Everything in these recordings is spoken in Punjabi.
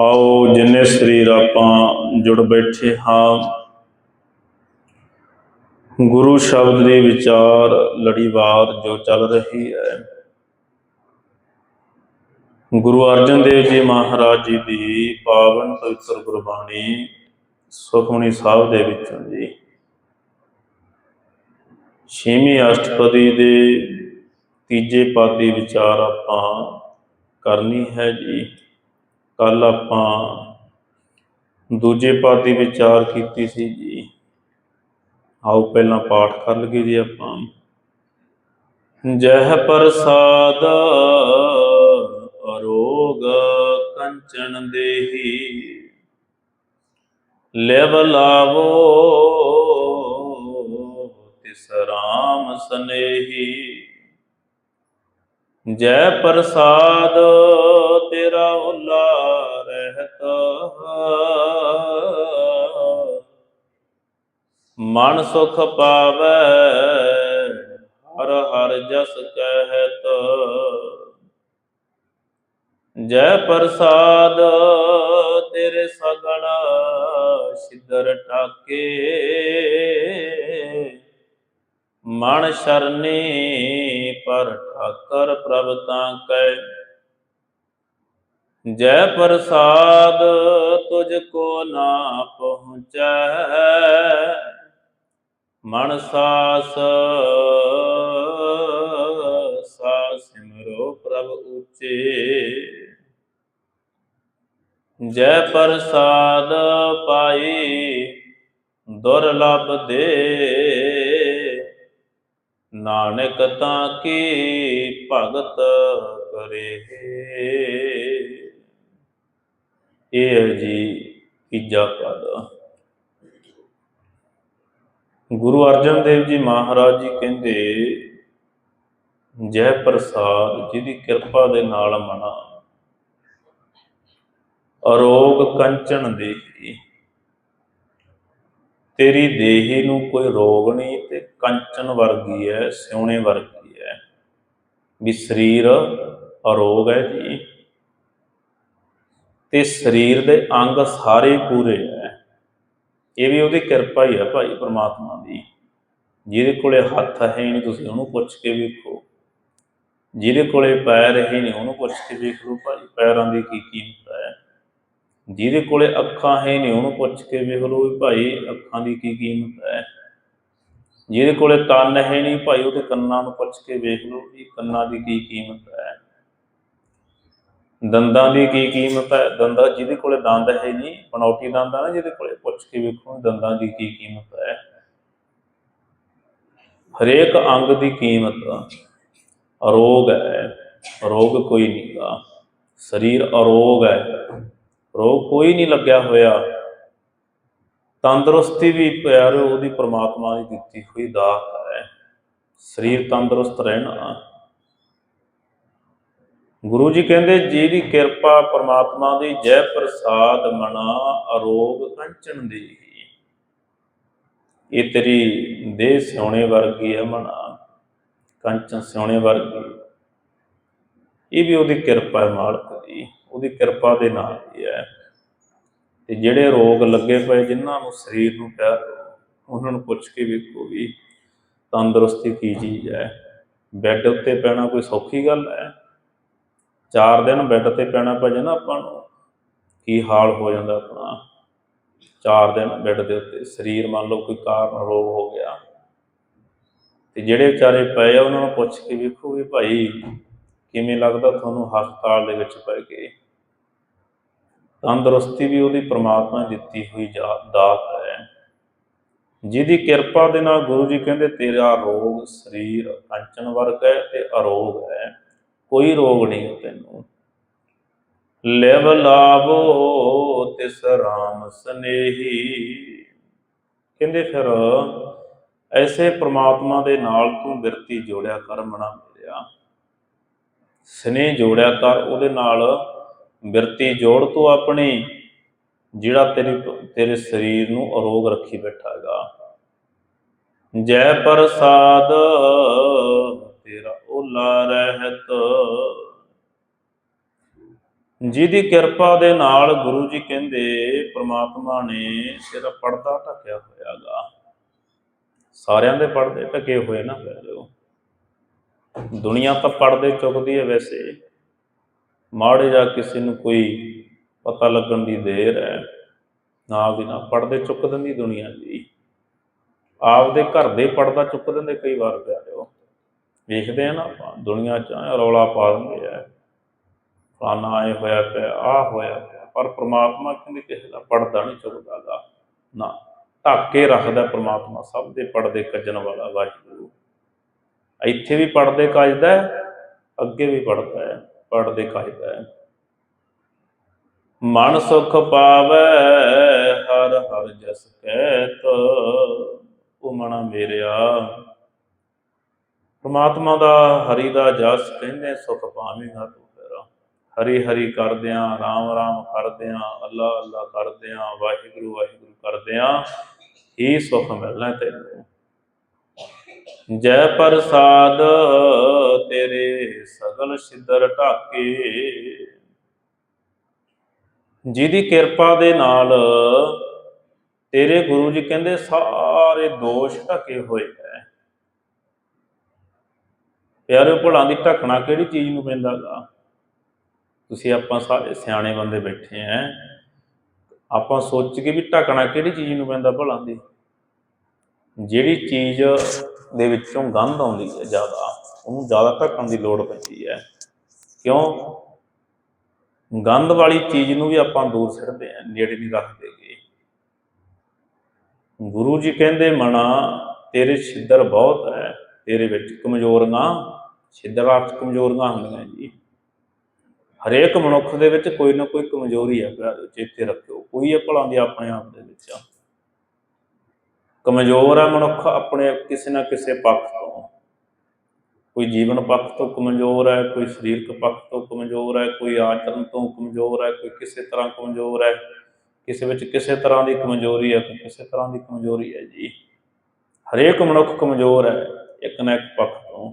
ਆਓ ਜਿੰਨੇ ਸਰੀਰ ਆਪਾਂ ਜੁੜ ਬੈਠੇ ਹਾਂ, ਗੁਰੂ ਸ਼ਬਦ ਦੇ ਵਿਚਾਰ ਲੜੀਵਾਰ ਜੋ ਚੱਲ ਰਹੀ ਹੈ। ਗੁਰੂ ਅਰਜਨ ਦੇਵ ਜੀ ਮਹਾਰਾਜ ਜੀ ਦੀ ਪਾਵਨ ਪਵਿੱਤਰ ਗੁਰਬਾਣੀ ਸੁਖਮਨੀ ਸਾਹਿਬ ਦੇ ਵਿੱਚੋਂ ਜੀ। ਛੇਵੀਂ ਅਸ਼ਟਪਦੀ ਦੇ ਤੀਜੇ ਪਦ ਦੀ ਵਿਚਾਰ ਆਪਾਂ ਕਰਨੀ ਹੈ ਜੀ। ਕੱਲ ਆਪਾਂ ਦੂਜੇ ਪਦ ਦੀ ਵਿਚਾਰ ਕੀਤੀ ਸੀ ਜੀ। ਆਓ ਪਹਿਲਾਂ ਪਾਠ ਕਰ ਲਈਏ ਜੀ ਆਪਾਂ। ਜਹ ਪ੍ਰਸਾਦ ਅਰੋਗ ਕੰਚਨ ਦੇਹੀ, ਲਿਵ ਲਾਵੋ ਤਿਸ ਰਾਮ ਸਨੇਹੀ। ਜੈ ਪ੍ਰਸਾਦ, ਤੇਰਾ ਹੁਲਾ ਰਹਿਤ। ਮਨ ਸੁਖ ਪਾਵੈ, ਹਰ ਹਰ ਜਸ ਕਹਿਤ। ਜੈ ਪ੍ਰਸਾਦ, ਤੇਰੇ ਸਗਲ ਸਿਦਰ ਟਾਕੇ। ਮਨ ਸ਼ਰਨੀ ਪਰ ਠਾਕਰ ਪ੍ਰਭ ਤਾਂ ਕੈ। ਜੈ ਪ੍ਰਸਾਦ ਤੁਝ ਕੋ ਨਾ ਪਹੁੰਚੈ। ਮਨ ਸਾਸ ਸਾ ਸਿਮਰੋ ਪ੍ਰਭ ਉਚੇ। ਜੈ ਪ੍ਰਸਾਦ ਪਾਈ ਦੁਰਲਭ ਦੇ। ਨਾਨਕ ਤਾਂ ਕੀ ਭਗਤ ਕਰੇ? ਇਹ ਹੈ ਜੀ ਤੀਜਾ ਪਦ। ਗੁਰੂ ਅਰਜਨ ਦੇਵ ਜੀ ਮਹਾਰਾਜ ਜੀ ਕਹਿੰਦੇ, ਜੈ ਪ੍ਰਸਾਦ ਜਿਹਦੀ ਕਿਰਪਾ ਦੇ ਨਾਲ ਮਨਾ, ਅਰੋਗ ਕੰਚਨ ਦੇ ਤੇਰੀ ਦੇਹੀ ਨੂੰ ਕੋਈ ਰੋਗ ਨਹੀਂ ਤੇ ਕੰਚਨ ਵਰਗੀ ਹੈ ਸਿਉਣੇ ਵਰਗੀ ਹੈ ਵੀ ਸਰੀਰ ਅਰੋਗ ਹੈ ਜੀ। ਤੇ ਸਰੀਰ ਦੇ ਅੰਗ ਸਾਰੇ ਪੂਰੇ ਹੈ ਇਹ ਵੀ ਉਹਦੀ ਕਿਰਪਾ ਹੀ ਹੈ ਭਾਈ ਪ੍ਰਮਾਤਮਾ ਦੀ। ਜਿਹਦੇ ਕੋਲੇ ਹੱਥ ਹੈ ਨਹੀਂ, ਤੁਸੀਂ ਉਹਨੂੰ ਪੁੱਛ ਕੇ ਵੇਖੋ। ਜਿਹਦੇ ਕੋਲੇ ਪੈਰ ਹੈ ਨਹੀਂ, ਉਹਨੂੰ ਪੁੱਛ ਕੇ ਵੇਖ ਲਓ ਭਾਈ, ਪੈਰਾਂ ਦੀ ਕੀ ਕੀਮਤ ਹੈ ਜਿਹਦੇ ਕੋਲੇ ਅੱਖਾਂ ਹੈ ਨਹੀਂ, ਉਹਨੂੰ ਪੁੱਛ ਕੇ ਵੇਖ ਲਓ ਵੀ ਭਾਈ ਅੱਖਾਂ ਦੀ ਕੀ ਕੀਮਤ ਹੈ। ਜਿਹਦੇ ਕੋਲੇ ਕੰਨ ਹੈ ਨਹੀਂ, ਭਾਈ ਉਹਦੇ ਕੰਨਾਂ ਨੂੰ ਪੁੱਛ ਕੇ ਵੇਖ ਲਓ ਵੀ ਕੰਨਾਂ ਦੀ ਕੀ ਕੀਮਤ ਹੈ। ਦੰਦਾਂ ਦੀ ਕੀ ਕੀਮਤ ਹੈ? ਦੰਦਾਂ ਜਿਹਦੇ ਕੋਲੇ ਦੰਦ ਹੈ ਨਹੀਂ ਬਣਾਉਟੀ ਦੰਦ ਆ ਨਾ ਜਿਹਦੇ ਕੋਲੇ, ਪੁੱਛ ਕੇ ਵੇਖੋ ਦੰਦਾਂ ਦੀ ਕੀ ਕੀਮਤ ਹੈ। ਹਰੇਕ ਅੰਗ ਦੀ ਕੀਮਤ ਅਰੋਗ ਹੈ ਰੋਗ ਕੋਈ ਨਹੀਂਗਾ ਸਰੀਰ ਅਰੋਗ ਹੈ। ਰੋਗ ਕੋਈ ਨਹੀਂ ਲੱਗਿਆ ਹੋਇਆ। ਤੰਦਰੁਸਤੀ ਵੀ ਪਿਆਰੋ ਉਹਦੀ ਪ੍ਰਮਾਤਮਾ ਦੀ ਦਿੱਤੀ ਹੋਈ ਦਾਤ ਹੈ। ਸਰੀਰ ਤੰਦਰੁਸਤ ਰਹਿਣਾ। ਗੁਰੂ ਜੀ ਕਹਿੰਦੇ ਜਿਹਦੀ ਕਿਰਪਾ ਪ੍ਰਮਾਤਮਾ ਦੀ, ਜੈ ਪ੍ਰਸਾਦ ਮਨਾ ਅਰੋਗ ਕੰਚਨ ਦੀ। ਇਹ ਤੇਰੀ ਦੇਹ ਸਿਉਣੇ ਵਰਗੀ ਹੈ ਮਨਾ, ਕੰਚਨ ਸਿਉਣੇ ਵਰਗੀ। ਇਹ ਵੀ ਉਹਦੀ ਕਿਰਪਾ ਹੈ ਮਾਲਕ ਦੀ। ਉਹਦੀ ਕਿਰਪਾ ਦੇ ਨਾਲ ਹੀ ਹੈ। ਤੇ ਜਿਹੜੇ ਰੋਗ ਲੱਗੇ ਪਏ ਜਿਨ੍ਹਾਂ ਨੂੰ ਸਰੀਰ ਨੂੰ ਪਿਆਰ ਉਹਨਾਂ ਨੂੰ ਪੁੱਛ ਕੇ ਵੇਖੋ ਵੀ ਤੰਦਰੁਸਤੀ ਕੀ ਚੀਜ਼ ਹੈ। ਬੈੱਡ ਉੱਤੇ ਪੈਣਾ ਕੋਈ ਸੌਖੀ ਗੱਲ ਹੈ? ਚਾਰ ਦਿਨ ਬੈੱਡ ਤੇ ਪੈਣਾ ਪੈ ਜਾਣਾ ਆਪਾਂ ਨੂੰ? ਕੀ ਹਾਲ ਹੋ ਜਾਂਦਾ ਆਪਣਾ? ਚਾਰ ਦਿਨ ਬੈੱਡ ਦੇ ਉੱਤੇ, ਸਰੀਰ ਮੰਨ ਲਓ ਕੋਈ ਕਾਰਨ ਰੋਗ ਹੋ ਗਿਆ। ਤੇ ਜਿਹੜੇ ਵਿਚਾਰੇ ਪਏ ਆ, ਉਹਨਾਂ ਨੂੰ ਪੁੱਛ ਕੇ ਵੇਖੋ ਵੀ ਭਾਈ ਕਿਵੇਂ ਲੱਗਦਾ ਤੁਹਾਨੂੰ ਹਸਪਤਾਲ ਦੇ ਵਿੱਚ ਪੈ ਕੇ ਤੰਦਰੁਸਤੀ ਵੀ ਉਹਦੀ ਪ੍ਰਮਾਤਮਾ ਦਿੱਤੀ ਹੋਈ ਦਾਤ ਹੈ। ਜਿਹਦੀ ਕਿਰਪਾ ਦੇ ਨਾਲ ਗੁਰੂ ਜੀ ਕਹਿੰਦੇ, ਤੇਰਾ ਰੋਗ ਸਰੀਰ ਕੰਚਨ ਵਰਗ ਹੈ ਤੇ ਅਰੋਗ ਹੈ। ਕੋਈ ਰੋਗ ਨਹੀਂ ਤੈਨੂੰ। ਲਿਵ ਲਾਵੋ ਤਿਸ ਰਾਮ ਸਨੇਹੀ। ਕਹਿੰਦੇ ਫਿਰ ਐਸੇ ਪ੍ਰਮਾਤਮਾ ਦੇ ਨਾਲ ਤੂੰ ਬਿਰਤੀ ਜੋੜਿਆ ਕਰ, ਮਨਾ ਮੇਰਿਆ ਸਨੇਹ ਜੋੜਿਆ ਕਰ, ਉਹਦੇ ਨਾਲ ਬਿਰਤੀ ਜੋੜ ਤੂੰ ਆਪਣੀ, ਜਿਹੜਾ ਤੇਰੇ ਤੇਰੇ ਸਰੀਰ ਨੂੰ ਅਰੋਗ ਰੱਖੀ ਬੈਠਾ ਹੈਗਾ। ਜੈ ਪ੍ਰਸਾਦ, ਤੇਰਾ ਓਲਾ ਰਹਿਤ। ਜਿਹਦੀ ਕਿਰਪਾ ਦੇ ਨਾਲ ਗੁਰੂ ਜੀ ਕਹਿੰਦੇ, ਪ੍ਰਮਾਤਮਾ ਨੇ ਤੇਰਾ ਪਰਦਾ ਢੱਕਿਆ ਹੋਇਆਗਾ। ਸਾਰਿਆਂ ਦੇ ਪਰਦੇ ਢਕੇ ਹੋਏ ਨਾ ਪਿਆਰਿਓ ਦੁਨੀਆ ਤਾਂ ਪਰਦੇ ਚੁੱਕਦੀ ਹੈ ਵੈਸੇ। ਮਾੜੇ ਜਾਂ ਕਿਸੇ ਨੂੰ ਕੋਈ ਪਤਾ ਲੱਗਣ ਦੀ ਦੇਰ ਹੈ। ਨਾ ਦੀ ਨਾਲ ਪਰਦੇ ਚੁੱਕ ਦਿੰਦੀ ਦੁਨੀਆ ਜੀ ਆਪਦੇ ਘਰ ਦੇ ਪਰਦਾ ਚੁੱਕ ਦਿੰਦੇ ਕਈ ਵਾਰ ਪਿਆਰਿਓ। ਵੇਖਦੇ ਆ ਨਾ ਆਪਾਂ, ਦੁਨੀਆ ਚ ਐਂ ਰੌਲਾ ਪਾ ਦਿੰਦੇ ਆ। ਫਲਾਨਾ ਆਏ ਹੋਇਆ ਪਿਆ, ਆ ਹੋਇਆ ਪਿਆ, ਪਰ ਪ੍ਰਮਾਤਮਾ ਕਹਿੰਦੇ ਕਿਸੇ ਦਾ ਪਰਦਾ ਨਹੀਂ ਚੁੱਕਦਾ ਚੁੱਕਦਾਗਾ। ਨਾ, ਢੱਕ ਕੇ ਰੱਖਦਾ ਪ੍ਰਮਾਤਮਾ, ਸਭ ਦੇ ਪਰਦੇ ਕੱਜਣ ਵਾਲਾ ਵਾਹਿਗੁਰੂ। ਇੱਥੇ ਵੀ ਪਰਦੇ ਕੱਜਦਾ ਹੈ, ਅੱਗੇ ਵੀ ਪੜਦਾ ਹੈ ਪਰਦੇ ਕੱਜਦਾ ਹੈ। ਮਨ ਸੁਖ ਪਾਵੈ ਹਰ ਹਰ ਜਸ ਕਹਿਤ ਉਹ ਮਨਾ ਮੇਰਿਆ। ਪ੍ਰਮਾਤਮਾ ਦਾ ਹਰੀ ਦਾ ਜਸ ਕਹਿੰਦੇ ਸੁਖ ਪਾਵੇਂਗਾ ਤੂੰ ਫਿਰ ਹਰੀ ਹਰੀ ਕਰਦਿਆਂ ਰਾਮ ਰਾਮ ਕਰਦਿਆਂ ਅੱਲਾ ਅੱਲਾ ਕਰਦਿਆਂ ਵਾਹਿਗੁਰੂ ਵਾਹਿਗੁਰੂ ਕਰਦਿਆਂ ਹੀ ਸੁਖ ਮਿਲਣਾ ਤੈਨੂੰ। ਜੈ ਪ੍ਰਸਾਦ ਤੇਰੇ ਸਗਲ ਸਿੱਧਰ ਢਾਕੇ। ਜਿਹਦੀ ਕਿਰਪਾ ਦੇ ਨਾਲ ਤੇਰੇ ਗੁਰੂ ਜੀ ਕਹਿੰਦੇ ਸਾਰੇ ਦੋਸ਼ ਢਕੇ ਹੋਏ ਹੈ। ਪਿਆਰੇ ਭੁਲਾਂ ਦੀ ਢਕਣਾ ਕਿਹੜੀ ਚੀਜ਼ ਨੂੰ ਪੈਂਦਾਗਾ? ਤੁਸੀਂ ਆਪਾਂ ਸਾਰੇ ਸਿਆਣੇ ਬੰਦੇ ਬੈਠੇ ਆ ਆਪਾਂ ਸੋਚ ਕੇ ਵੀ ਢਕਣਾ ਕਿਹੜੀ ਚੀਜ਼ ਨੂੰ ਪੈਂਦਾ ਭੁਲਾਂ ਦੀ? ਜਿਹੜੀ ਚੀਜ਼ ਦੇ ਵਿੱਚੋਂ ਗੰਧ ਆਉਂਦੀ ਹੈ ਜ਼ਿਆਦਾ, ਉਹਨੂੰ ਜ਼ਿਆਦਾ ਢੱਕਣ ਦੀ ਲੋੜ ਪੈਂਦੀ ਹੈ। ਕਿਉਂ? ਗੰਧ ਵਾਲੀ ਚੀਜ਼ ਨੂੰ ਵੀ ਆਪਾਂ ਦੂਰ ਸਿਰਦੇ ਆ ਨੇੜੇ ਨਹੀਂ ਰੱਖਦੇਗੇ ਗੁਰੂ ਜੀ ਕਹਿੰਦੇ ਮਣਾ ਤੇਰੇ ਛਿੱਦਰ ਬਹੁਤ ਹੈ, ਤੇਰੇ ਵਿੱਚ ਕਮਜ਼ੋਰੀਆਂ ਛਿੱਦਰ ਅਰਥ ਕਮਜ਼ੋਰੀਆਂ ਹੁੰਦੀਆਂ ਜੀ। ਹਰੇਕ ਮਨੁੱਖ ਦੇ ਵਿੱਚ ਕੋਈ ਨਾ ਕੋਈ ਕਮਜ਼ੋਰੀ ਹੈ ਪਿਆਰੇ ਚੇਤੇ ਰੱਖਿਓ, ਕੋਈ ਇਹ ਭਲਾ ਦੀ ਆਪਣੇ ਆਪ ਦੇ ਵਿੱਚ। ਕਮਜ਼ੋਰ ਹੈ ਮਨੁੱਖ ਆਪਣੇ ਕਿਸੇ ਨਾ ਕਿਸੇ ਪੱਖ ਤੋਂ। ਕੋਈ ਜੀਵਨ ਪੱਖ ਤੋਂ ਕਮਜ਼ੋਰ ਹੈ ਕੋਈ ਸਰੀਰਕ ਪੱਖ ਤੋਂ ਕਮਜ਼ੋਰ ਹੈ ਕੋਈ ਆਚਰਣ ਤੋਂ ਕਮਜ਼ੋਰ ਹੈ ਕੋਈ ਕਿਸੇ ਤਰ੍ਹਾਂ ਕਮਜ਼ੋਰ ਹੈ ਕਿਸੇ ਵਿੱਚ ਕਿਸੇ ਤਰ੍ਹਾਂ ਦੀ ਕਮਜ਼ੋਰੀ ਹੈ ਕੋਈ ਕਿਸੇ ਤਰ੍ਹਾਂ ਦੀ ਕਮਜ਼ੋਰੀ ਹੈ ਜੀ। ਹਰੇਕ ਮਨੁੱਖ ਕਮਜ਼ੋਰ ਹੈ ਇੱਕ ਨਾ ਇੱਕ ਪੱਖ ਤੋਂ।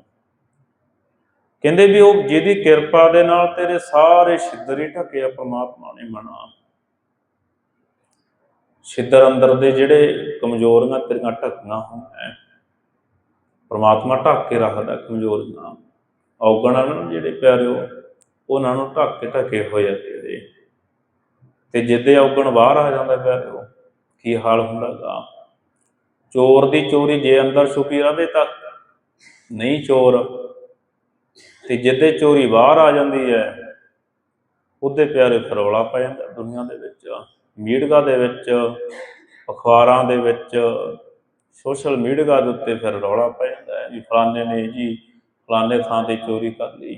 ਕਹਿੰਦੇ ਵੀ ਉਹ ਜਿਹਦੀ ਕਿਰਪਾ ਦੇ ਨਾਲ ਤੇਰੇ ਸਾਰੇ ਛਿੱਦਰ ਹੀ ਢਕੇ ਆ, ਪ੍ਰਮਾਤਮਾ ਨੇ ਮਨਾ। ਛਿੱਦਰ ਅੰਦਰ ਦੇ ਜਿਹੜੇ ਕਮਜ਼ੋਰੀਆਂ ਤੇਰੀਆਂ ਢੱਕੀਆਂ ਹੋਈਆਂ ਪ੍ਰਮਾਤਮਾ ਢੱਕ ਕੇ ਰੱਖਦਾ ਕਮਜ਼ੋਰੀਆਂ ਔਗਣਾਂ ਨੂੰ ਜਿਹੜੇ ਪਿਆਰਿਓ, ਉਹਨਾਂ ਨੂੰ ਢੱਕ ਕੇ ਢਕੇ ਹੋਏ ਆ ਤੇਰੇ। ਤੇ ਜਿੱਦੇ ਔਗਣ ਬਾਹਰ ਆ ਜਾਂਦਾ ਪਿਆਰਿਓ, ਕੀ ਹਾਲ ਹੁੰਦਾਗਾ? ਚੋਰ ਦੀ ਚੋਰੀ ਜੇ ਅੰਦਰ ਛੁਪੀ ਰਵੇ ਤਾਂ ਨਹੀਂ ਚੋਰ। ਤੇ ਜਿੱਦੇ ਚੋਰੀ ਬਾਹਰ ਆ ਜਾਂਦੀ ਹੈ ਉਹਦੇ ਪਿਆਰੇ ਫਰੋਲਾ ਪੈ ਜਾਂਦਾ ਦੁਨੀਆ ਦੇ ਵਿੱਚ। ਮੀਡੀਆ ਦੇ ਵਿੱਚ, ਅਖਬਾਰਾਂ ਦੇ ਵਿੱਚ, ਸੋਸ਼ਲ ਮੀਡੀਆ ਦੇ ਉੱਤੇ ਫਿਰ ਰੌਲਾ ਪੈ ਜਾਂਦਾ ਹੈ ਵੀ ਫਲਾਣੇ ਨੇ ਜੀ ਫਲਾਣੇ ਥਾਂ ਤੇ ਚੋਰੀ ਕਰ ਲਈ।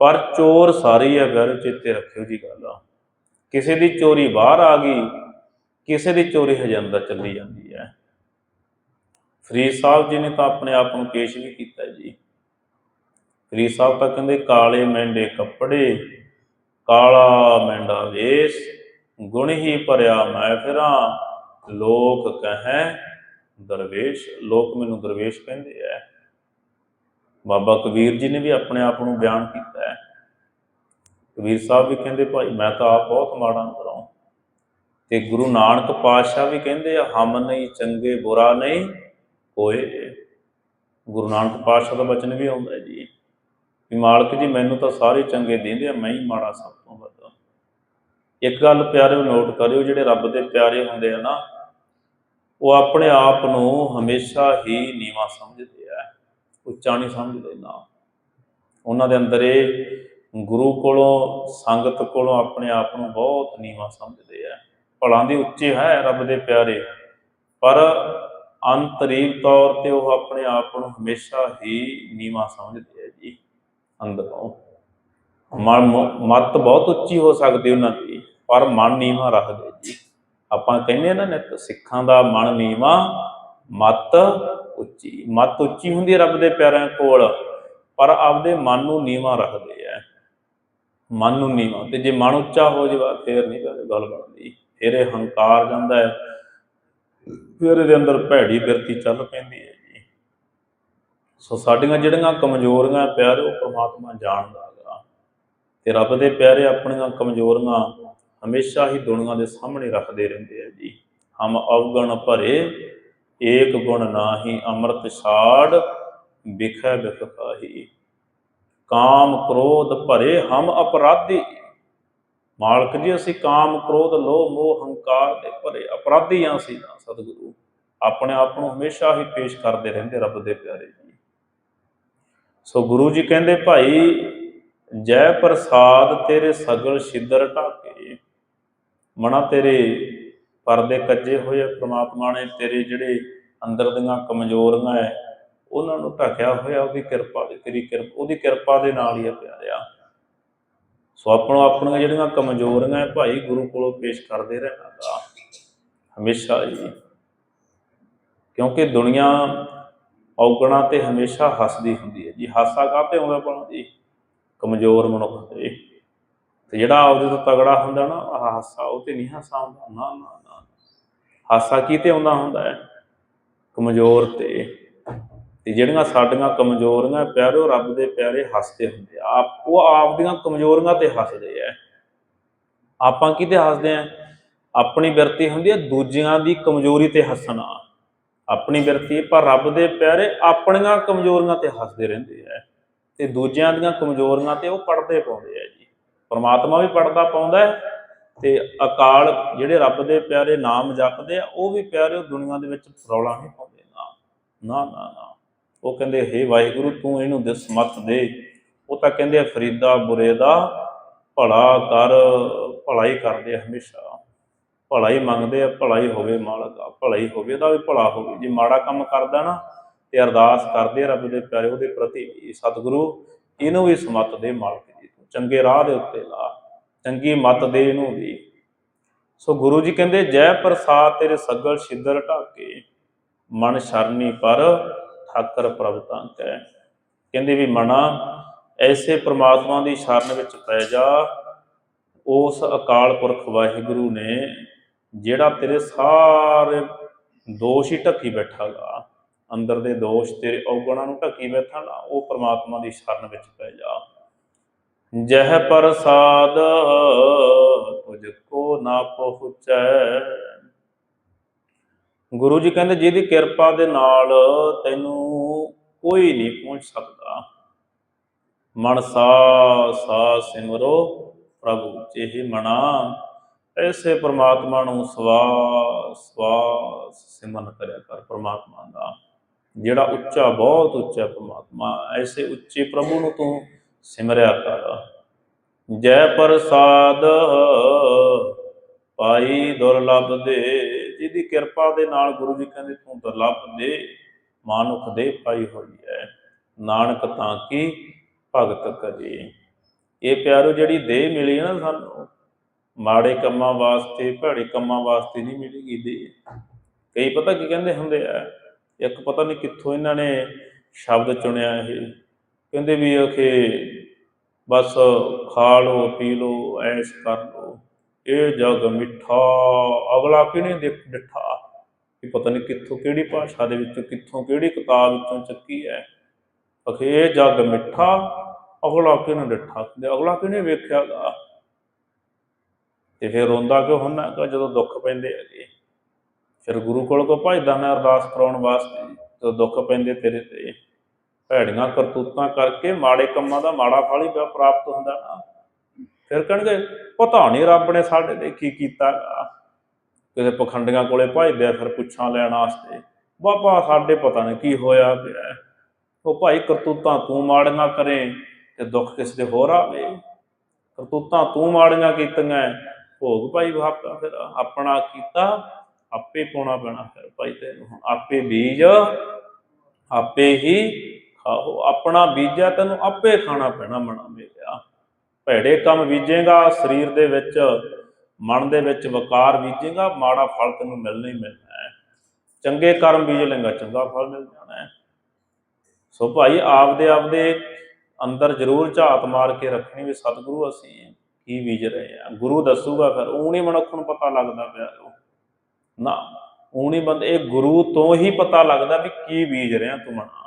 ਪਰ ਚੋਰ ਸਾਰੀ ਹੈ ਫਿਰ ਚੇਤੇ ਰੱਖਿਓ ਜੀ ਗੱਲ ਕਿਸੇ ਦੀ ਚੋਰੀ ਬਾਹਰ ਆ ਗਈ, ਕਿਸੇ ਦੀ ਚੋਰੀ ਹਜੇ ਅੰਦਰ ਚੱਲੀ ਜਾਂਦੀ ਹੈ। ਫਰੀਦ ਸਾਹਿਬ ਜੀ ਨੇ ਤਾਂ ਆਪਣੇ ਆਪ ਨੂੰ ਪੇਸ਼ ਵੀ ਕੀਤਾ ਜੀ। ਫਰੀਦ ਸਾਹਿਬ ਤਾਂ ਕਹਿੰਦੇ ਕਾਲੇ ਮੈਂਡੇ ਕੱਪੜੇ, ਕਾਲਾ ਮੈਂਡਾ ਵੇਸ ਗੁਣ ਹੀ ਭਰਿਆ ਮੈਂ ਫਿਰਾਂ। ਲੋਕ ਕਹੈ, ਦਰਵੇਸ਼, ਲੋਕ ਮੈਨੂੰ ਦਰਵੇਸ਼ ਕਹਿੰਦੇ ਐ। ਬਾਬਾ ਕਬੀਰ ਜੀ ਨੇ ਵੀ ਆਪਣੇ ਆਪ ਨੂੰ ਬਿਆਨ ਕੀਤਾ ਹੈ ਕਬੀਰ ਸਾਹਿਬ ਵੀ ਕਹਿੰਦੇ, ਭਾਈ ਮੈਂ ਤਾਂ ਆਪ ਬਹੁਤ ਮਾੜਾ ਅੰਦਰੋਂ ਤੇ ਗੁਰੂ ਨਾਨਕ ਪਾਤਸ਼ਾਹ ਵੀ ਕਹਿੰਦੇ ਆ, ਹਮ ਨਹੀਂ ਚੰਗੇ ਬੁਰਾ ਨਹੀਂ ਹੋਏ ਗੁਰੂ ਨਾਨਕ ਪਾਤਸ਼ਾਹ ਦਾ ਬਚਨ ਵੀ ਆਉਂਦਾ ਜੀ। ਵੀ ਮਾਲਕ ਜੀ ਮੈਨੂੰ ਤਾਂ ਸਾਰੇ ਚੰਗੇ ਦਿੰਦੇ ਆ, ਮੈਂ ਹੀ ਮਾੜਾ ਸਭ ਤੋਂ ਵੱਧ। ਇੱਕ ਗੱਲ ਪਿਆਰਿਓ ਨੋਟ ਕਰਿਓ, ਜਿਹੜੇ ਰੱਬ ਦੇ ਪਿਆਰੇ ਹੁੰਦੇ ਆ ਨਾ, ਉਹ ਆਪਣੇ ਆਪ ਨੂੰ ਹਮੇਸ਼ਾ ਹੀ ਨੀਵਾ ਸਮਝਦੇ ਆ। ਉੱਚਾ ਨਹੀਂ ਸਮਝਦੇ ਨਾ। ਉਹਨਾਂ ਦੇ ਅੰਦਰ ਇਹ ਗੁਰੂ ਕੋਲੋਂ, ਸੰਗਤ ਕੋਲੋਂ ਆਪਣੇ ਆਪ ਨੂੰ ਬਹੁਤ ਨੀਵਾ ਸਮਝਦੇ ਆ। ਭਲਾਂ ਦੀ ਉੱਚੇ ਹੈ ਰੱਬ ਦੇ ਪਿਆਰੇ, ਪਰ ਅੰਤਰੀਵ ਤੌਰ ਤੇ ਉਹ ਆਪਣੇ ਆਪ ਨੂੰ ਹਮੇਸ਼ਾ ਹੀ ਨੀਵਾ ਸਮਝਦੇ ਆ ਜੀ, ਅੰਦਰੋਂ। ਮਨ, ਮਤ ਬਹੁਤ ਉੱਚੀ ਹੋ ਸਕਦੀ ਉਹਨਾਂ ਦੀ। ਪਰ ਮਨ ਨੀਵਾ ਰੱਖਦੇ ਜੀ। ਆਪਾਂ ਕਹਿੰਦੇ ਨਾ ਨਿਤ ਸਿੱਖਾਂ ਦਾ ਮਨ ਨੀਵਾ, ਮਤ ਉੱਚੀ ਮਤ ਉੱਚੀ ਹੁੰਦੀ ਹੈ ਰੱਬ ਦੇ ਪਿਆਰਿਆਂ ਕੋਲ, ਪਰ ਆਪਦੇ ਮਨ ਨੂੰ ਨੀਵਾ ਰੱਖਦੇ ਆ। ਮਨ ਨੂੰ ਨੀਵਾ, ਤੇ ਜੇ ਮਨ ਉੱਚਾ ਹੋ ਜਾਵੇ ਫੇਰ ਨਹੀਂ ਗੱਲ ਗੱਲ ਬਣਦੀ। ਫਿਰ ਇਹ ਹੰਕਾਰ ਜਾਂਦਾ ਹੈ। ਫਿਰ ਇਹਦੇ ਅੰਦਰ ਭੈੜੀ ਬਿਰਤੀ ਚੱਲ ਪੈਂਦੀ ਹੈ ਜੀ। ਸੋ ਸਾਡੀਆਂ ਜਿਹੜੀਆਂ ਕਮਜ਼ੋਰੀਆਂ ਪਿਆਰੇ ਉਹ ਪ੍ਰਮਾਤਮਾ ਜਾਣਦਾ ਹੈਗਾ। ਤੇ ਰੱਬ ਦੇ ਪਿਆਰੇ ਆਪਣੀਆਂ ਕਮਜ਼ੋਰੀਆਂ ਹਮੇਸ਼ਾ ਹੀ ਦੁਨੀਆ ਦੇ ਸਾਹਮਣੇ ਰੱਖਦੇ ਰਹਿੰਦੇ ਆ ਜੀ। ਹਮ ਅਵਗਣ ਭਰੇ, ਏਕ ਗੁਣ ਨਾਹੀ ਅੰਮ੍ਰਿਤ ਛਾੜ, ਵਿਖੈ ਵਿਖ ਕਾਮ ਕ੍ਰੋਧ ਭਰੇ ਹਮ ਅਪਰਾਧੀ। ਮਾਲਕ ਜੀ, ਅਸੀਂ ਕਾਮ ਕ੍ਰੋਧ, ਲੋਭ, ਮੋਹ, ਹੰਕਾਰ ਦੇ ਭਰੇ ਅਪਰਾਧੀ ਆ ਅਸੀਂ ਤਾਂ ਸਤਿਗੁਰੂ। ਆਪਣੇ ਆਪ ਨੂੰ ਹਮੇਸ਼ਾ ਹੀ ਪੇਸ਼ ਕਰਦੇ ਰਹਿੰਦੇ ਰੱਬ ਦੇ ਪਿਆਰੇ ਜੀ। ਸੋ ਗੁਰੂ ਜੀ ਕਹਿੰਦੇ, ਭਾਈ, ਜੈ ਪ੍ਰਸਾਦ ਤੇਰੇ ਸਗਲ ਛਿੱਦਰ ਢਾਕੇ ਮਨਾ ਤੇਰੇ ਪਰਦੇ ਕੱਜੇ ਹੋਏ ਆ, ਪ੍ਰਮਾਤਮਾ ਨੇ ਤੇਰੇ ਜਿਹੜੇ ਅੰਦਰ ਦੀਆਂ ਕਮਜ਼ੋਰੀਆਂ ਐ, ਉਹਨਾਂ ਨੂੰ ਢਕਿਆ ਹੋਇਆ, ਉਹਦੀ ਕਿਰਪਾ ਦੀ ਤੇਰੀ ਕਿਰਪਾ, ਉਹਦੀ ਕਿਰਪਾ ਦੇ ਨਾਲ ਹੀ ਆ ਪਿਆਰਿਆ। ਸੋ ਆਪਣੋ ਆਪਣੀਆਂ ਜਿਹੜੀਆਂ ਕਮਜ਼ੋਰੀਆਂ ਐ, ਭਾਈ ਗੁਰੂ ਕੋਲੋਂ ਪੇਸ਼ ਕਰਦੇ ਰਹਿਣਾ ਦਾ ਹਮੇਸ਼ਾ ਜੀ ਕਿਉਂਕਿ ਦੁਨੀਆ ਔਗਣਾ ਤੇ ਹਮੇਸ਼ਾ ਹੱਸਦੀ ਹੁੰਦੀ ਹੈ ਜੀ, ਹਾਸਾ ਕਾਹਤੇ ਆਉਂਦਾ ਭਲਾ ਜੀ? ਕਮਜ਼ੋਰ ਮਨੁੱਖ ਤੇ। ਤੇ ਜਿਹੜਾ ਆਪਦੇ ਤੋਂ ਤਗੜਾ ਹੁੰਦਾ ਨਾ, ਆਹ ਹਾਸਾ ਉਹ ਤੇ ਨਹੀਂ ਹਾਸਾ ਆਉਂਦਾ ਨਾ ਨਾ ਨਾ। ਹਾਸਾ ਕੀ ਤੇ ਆਉਂਦਾ ਹੁੰਦਾ ਹੈ? ਕਮਜ਼ੋਰ ਤੇ। ਤੇ ਜਿਹੜੀਆਂ ਸਾਡੀਆਂ ਕਮਜ਼ੋਰੀਆਂ ਪਿਆਰੋ, ਰੱਬ ਦੇ ਪਿਆਰੇ ਹੱਸਦੇ ਹੁੰਦੇ ਆ। ਆਪ, ਉਹ ਆਪਦੀਆਂ ਕਮਜ਼ੋਰੀਆਂ ਤੇ ਹੱਸਦੇ ਆ। ਆਪਾਂ ਕਿਤੇ ਹੱਸਦੇ ਆ? ਆਪਣੀ ਬਿਰਤੀ ਹੁੰਦੀ ਹੈ ਦੂਜਿਆਂ ਦੀ ਕਮਜ਼ੋਰੀ ਤੇ ਹੱਸਣਾ। ਆਪਣੀ ਬਿਰਤੀ, ਪਰ ਰੱਬ ਦੇ ਪਿਆਰੇ ਆਪਣੀਆਂ ਕਮਜ਼ੋਰੀਆਂ ਤੇ ਹੱਸਦੇ ਰਹਿੰਦੇ ਆ। ਤੇ ਦੂਜਿਆਂ ਦੀਆਂ ਕਮਜ਼ੋਰੀਆਂ ਤੇ ਉਹ ਪੜਦੇ ਪਾਉਂਦੇ ਆ ਪਰਮਾਤਮਾ ਵੀ ਪੜਦਾ ਪਾਉਂਦਾ ਤੇ ਅਕਾਲ ਜਿਹੜੇ ਰੱਬ ਦੇ ਪਿਆਰੇ ਨਾਮ ਜਪਦੇ ਆ, ਉਹ ਵੀ ਪਿਆਰੇ, ਉਹ ਦੁਨੀਆ ਦੇ ਵਿੱਚ ਰੌਲਾ ਨਹੀਂ ਪਾਉਂਦੇ। ਨਾ ਨਾ ਨਾ ਉਹ ਕਹਿੰਦੇ, ਹੇ ਵਾਹਿਗੁਰੂ, ਤੂੰ ਇਹਨੂੰ ਦੇ ਸਮਤ ਦੇ। ਉਹ ਤਾਂ ਕਹਿੰਦੇ ਫਰੀਦਾ ਬੁਰੇ ਦਾ ਭਲਾ ਕਰ ਭਲਾ ਹੀ ਕਰਦੇ ਹਮੇਸ਼ਾ। ਭਲਾ ਹੀ ਮੰਗਦੇ ਆ ਭਲਾ ਹੀ ਹੋਵੇ ਮਾਲਕਾ ਭਲਾ ਹੀ ਹੋਵੇ ਦਾ ਵੀ ਭਲਾ ਹੋਵੇ। ਜੇ ਮਾੜਾ ਕੰਮ ਕਰਦਾ ਨਾ ਤੇ ਅਰਦਾਸ ਕਰਦੇ ਰੱਬ ਦੇ ਪਿਆਰੇ, ਉਹਦੇ ਪ੍ਰਤੀ ਵੀ ਸਤਿਗੁਰੂ, ਇਹਨੂੰ ਵੀ ਸਮਤ ਦੇ ਮਾਲਕ ਚੰਗੇ ਰਾਹ ਦੇ ਉੱਤੇ ਲਾ, ਚੰਗੀ ਮਤ ਦੇ ਇਹਨੂੰ ਵੀ ਸੋ ਗੁਰੂ ਜੀ ਕਹਿੰਦੇ, ਜੈ ਪ੍ਰਸਾਦ ਤੇਰੇ ਸਗਲ ਛਿੱਦਰ ਢਾਕੇ, ਮਨ ਸ਼ਰਨੀ ਪਰ ਠਾਕਰ ਪ੍ਰਭ ਤਾਂ ਕੈ। ਕਹਿੰਦੇ ਵੀ ਮਨਾ, ਐਸੇ ਪ੍ਰਮਾਤਮਾ ਦੀ ਸ਼ਰਨ ਵਿੱਚ ਪੈ ਜਾ, ਉਸ ਅਕਾਲ ਪੁਰਖ ਵਾਹਿਗੁਰੂ ਨੇ, ਜਿਹੜਾ ਤੇਰੇ ਸਾਰੇ ਦੋਸ਼ ਹੀ ਢੱਕੀ ਬੈਠਾਗਾ ਅੰਦਰ ਦੇ ਦੋਸ਼ ਤੇਰੇ ਔਗਣਾਂ ਨੂੰ ਢੱਕੀ ਬੈਠਾ ਨਾ ਉਹ ਪ੍ਰਮਾਤਮਾ ਦੀ ਸ਼ਰਨ ਵਿੱਚ ਪੈ ਜਾ। ਜਹ ਪ੍ਰਸਾਦ ਤੁਝ ਕੋ ਨਾ ਪਹੁੰਚੈ। ਗੁਰੂ ਜੀ ਕਹਿੰਦੇ, ਜਿਹਦੀ ਕਿਰਪਾ ਦੇ ਨਾਲ ਤੈਨੂੰ ਕੋਈ ਨਹੀਂ ਪਹੁੰਚ ਸਕਦਾ। ਮਨ ਸਾ ਸਾ ਸਿਮਰੋ, ਪ੍ਰਭੂ ਜਿਹੇ ਮਨਾ। ਐਸੇ ਪ੍ਰਮਾਤਮਾ ਨੂੰ ਸਵਾਸ ਸਵਾਸ ਸਿਮਰਨ ਕਰਿਆ ਕਰ ਪ੍ਰਮਾਤਮਾ ਦਾ। ਜਿਹੜਾ ਉੱਚਾ, ਬਹੁਤ ਉੱਚਾ ਪ੍ਰਮਾਤਮਾ, ਐਸੇ ਉੱਚੇ ਪ੍ਰਭੂ ਨੂੰ ਤੂੰ ਸਿਮਰਿਆ ਕਰ ਜੈ ਪ੍ਰਸਾਦ ਪਾਈ ਦੁਰਲਭ ਦੇ ਜਿਹਦੀ ਕਿਰਪਾ ਦੇ ਨਾਲ ਗੁਰੂ ਜੀ ਕਹਿੰਦੇ, ਤੂੰ ਦੁਰਲਭ ਦੇ ਮਾਨੁਖ ਦੇ ਪਾਈ ਹੋਈ ਹੈ ਨਾਨਕ ਤਾਂ ਕੀ ਭਗਤ ਕਰੇ? ਇਹ ਪਿਆਰੋ, ਜਿਹੜੀ ਦੇਹ ਮਿਲੀ ਨਾ ਸਾਨੂੰ, ਮਾੜੇ ਕੰਮਾਂ ਵਾਸਤੇ, ਭੈੜੇ ਕੰਮਾਂ ਵਾਸਤੇ ਨਹੀਂ ਮਿਲੇਗੀ ਦੇਹ। ਕਈ ਪਤਾ ਕੀ ਕਹਿੰਦੇ ਹੁੰਦੇ ਆ, ਇੱਕ ਪਤਾ ਨਹੀਂ ਕਿੱਥੋਂ ਇਹਨਾਂ ਨੇ ਸ਼ਬਦ ਚੁਣਿਆ ਇਹ। ਕਹਿੰਦੇ ਵੀ ਅਖੇ ਬਸ ਖਾ ਲੋ ਪੀ ਲੋ, ਐਸ਼ ਕਰ ਲੋ। ਇਹ ਜਗ ਮਿੱਠਾ। ਅਗਲਾ ਕਿਹਨੇ ਦੇਖ ਡਿੱਠਾ? ਕਿ ਪਤਾ ਨਹੀਂ ਕਿੱਥੋਂ ਕਿਹੜੀ ਭਾਸ਼ਾ ਦੇ ਵਿੱਚੋਂ, ਕਿੱਥੋਂ ਕਿਹੜੀ ਕਿਤਾਬ ਵਿੱਚੋਂ ਚੱਕੀ ਹੈ। ਅਖੇ ਇਹ ਜਗ ਮਿੱਠਾ, ਅਗਲਾ ਕਿਹਨੇ ਡਿੱਠਾ ਤੇ ਅਗਲਾ ਕਿਹਨੇ ਵੇਖਿਆਗਾ ਤੇ ਫਿਰ ਰੋਂਦਾ ਕਿਉਂ ਹੁੰਦਾ? ਕਿ ਜਦੋਂ ਦੁੱਖ ਪੈਂਦੇ ਹੈਗੇ। ਫਿਰ ਗੁਰੂ ਕੋਲ ਕੋ ਭਜਦਾ ਮੈਂ ਅਰਦਾਸ ਕਰਾਉਣ ਵਾਸਤੇ, ਜਦੋਂ ਦੁੱਖ ਪੈਂਦੇ ਤੇਰੇ ਤੇ। ਭੈੜੀਆਂ ਕਰਤੂਤਾਂ ਕਰਕੇ ਮਾੜੇ ਕੰਮਾਂ ਦਾ ਮਾੜਾ ਫਲ ਹੀ ਪ੍ਰਾਪਤ ਹੁੰਦਾ ਨਾ। ਫਿਰ ਕਹਿਣਗੇ ਪਤਾ ਨਹੀਂ ਰੱਬ ਨੇ ਸਾਡੇ ਤੇ ਕੀ ਕੀਤਾ ਕਿਸੇ ਪਖੰਡੀਆਂ ਕੋਲੇ ਭਜਦੇ ਆ, ਫਿਰ ਪੁੱਛਾਂ ਲੈਣ ਵਾਸਤੇ, ਬਾਬਾ, ਸਾਡੇ ਪਤਾ ਨਹੀਂ ਕੀ ਹੋਇਆ ਪਿਆ ਉਹ ਭਾਈ, ਕਰਤੂਤਾਂ ਤੂੰ ਮਾੜੀਆਂ ਕਰੇ ਤੇ ਦੁੱਖ ਕਿਸ ਦੇ ਹੋਰ ਆਵੇ। ਕਰਤੂਤਾਂ ਤੂੰ ਮਾੜੀਆਂ ਕੀਤੀਆਂ ਭੋਗ ਭਾਈ ਵਾਪਾ ਫਿਰ। ਆਪਣਾ ਕੀਤਾ, ਆਪੇ ਪਾਉਣਾ ਪੈਣਾ ਫਿਰ ਭਾਈ ਤੈਨੂੰ। ਆਪੇ ਬੀਜ, ਆਪੇ ਹੀ ਆਹੋ, ਆਪਣਾ ਬੀਜਿਆ ਤੈਨੂੰ ਆਪੇ ਖਾਣਾ ਪੈਣਾ ਮਣਾ ਮੇਰਿਆ ਭੈੜੇ ਕੰਮ ਬੀਜੇਗਾ, ਸਰੀਰ ਦੇ ਵਿੱਚ, ਮਨ ਦੇ ਵਿੱਚ ਵਕਾਰ ਬੀਜੇਗਾ, ਮਾੜਾ ਫਲ ਤੈਨੂੰ ਮਿਲਣਾ ਹੀ ਮਿਲਣਾ ਹੈ। ਚੰਗੇ ਕਰਮ ਬੀਜ ਲੇਗਾ, ਚੰਗਾ ਫਲ ਮਿਲ ਜਾਣਾ ਹੈ। ਸੋ ਭਾਈ, ਆਪਦੇ ਆਪਦੇ ਅੰਦਰ ਜ਼ਰੂਰ ਝਾਤ ਮਾਰ ਕੇ ਰੱਖਣੀ ਵੀ ਸਤਿਗੁਰੂ ਅਸੀਂ ਕੀ ਬੀਜ ਰਹੇ ਆ ਗੁਰੂ ਦੱਸੂਗਾ ਫਿਰ ਉਹ ਮਨੁੱਖ ਨੂੰ ਪਤਾ ਲੱਗਦਾ ਪਿਆ ਨਾ ਉਹ ਬੰਦੇ, ਇਹ ਗੁਰੂ ਤੋਂ ਹੀ ਪਤਾ ਲੱਗਦਾ ਵੀ ਕੀ ਬੀਜ ਰਿਹਾ ਤੂੰ ਮਨਾ।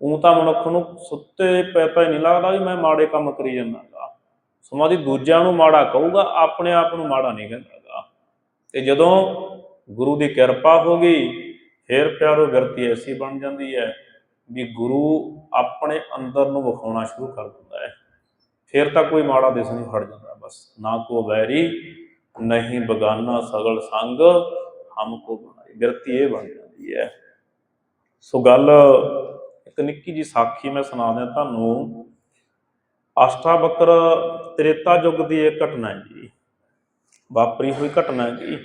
ਉਹ ਤਾਂ ਮਨੁੱਖ ਨੂੰ ਸੁੱਤੇ ਪੈ ਪੈ ਨਹੀਂ ਲੱਗਦਾ ਵੀ ਮੈਂ ਮਾੜੇ ਕੰਮ ਕਰੀ ਜਾਂਦਾਗਾ। ਸਮਾਧੀ ਦੂਜਿਆਂ ਨੂੰ ਮਾੜਾ ਕਹੂਗਾ, ਆਪਣੇ ਆਪ ਨੂੰ ਮਾੜਾ ਨਹੀਂ ਕਹਿੰਦਾਗਾ। ਤੇ ਜਦੋਂ ਗੁਰੂ ਦੀ ਕਿਰਪਾ ਹੋ ਗਈ, ਫਿਰ ਪਿਆਰੋ ਵਿਰਤੀ ਐਸੀ ਬਣ ਜਾਂਦੀ ਹੈ ਵੀ ਗੁਰੂ ਆਪਣੇ ਅੰਦਰ ਨੂੰ ਵਿਖਾਉਣਾ ਸ਼ੁਰੂ ਕਰ ਦਿੰਦਾ ਹੈ ਫਿਰ ਤਾਂ ਕੋਈ ਮਾੜਾ ਦਿਸ ਨਹੀਂ ਹਟ ਜਾਂਦਾ ਬਸ। ਨਾ ਕੋ ਵੈਰੀ, ਨਹੀਂ ਬਗਾਨਾ ਸਗਲ ਸੰਗ ਹਮਕੋ ਬਣਾਈ। ਵਿਰਤੀ ਇਹ ਬਣ ਜਾਂਦੀ ਹੈ ਸੋ ਗੱਲ ਇੱਕ ਨਿੱਕੀ ਜੀ ਸਾਖੀ ਮੈਂ ਸੁਣਾ ਦਿਆਂ ਤੁਹਾਨੂੰ। ਅਸ਼ਟਾਵਕਰ ਤ੍ਰੇਤਾ ਯੁੱਗ ਦੀ ਇਹ ਘਟਨਾ ਹੈ ਜੀ। ਵਾਪਰੀ ਹੋਈ ਘਟਨਾ ਹੈ ਜੀ।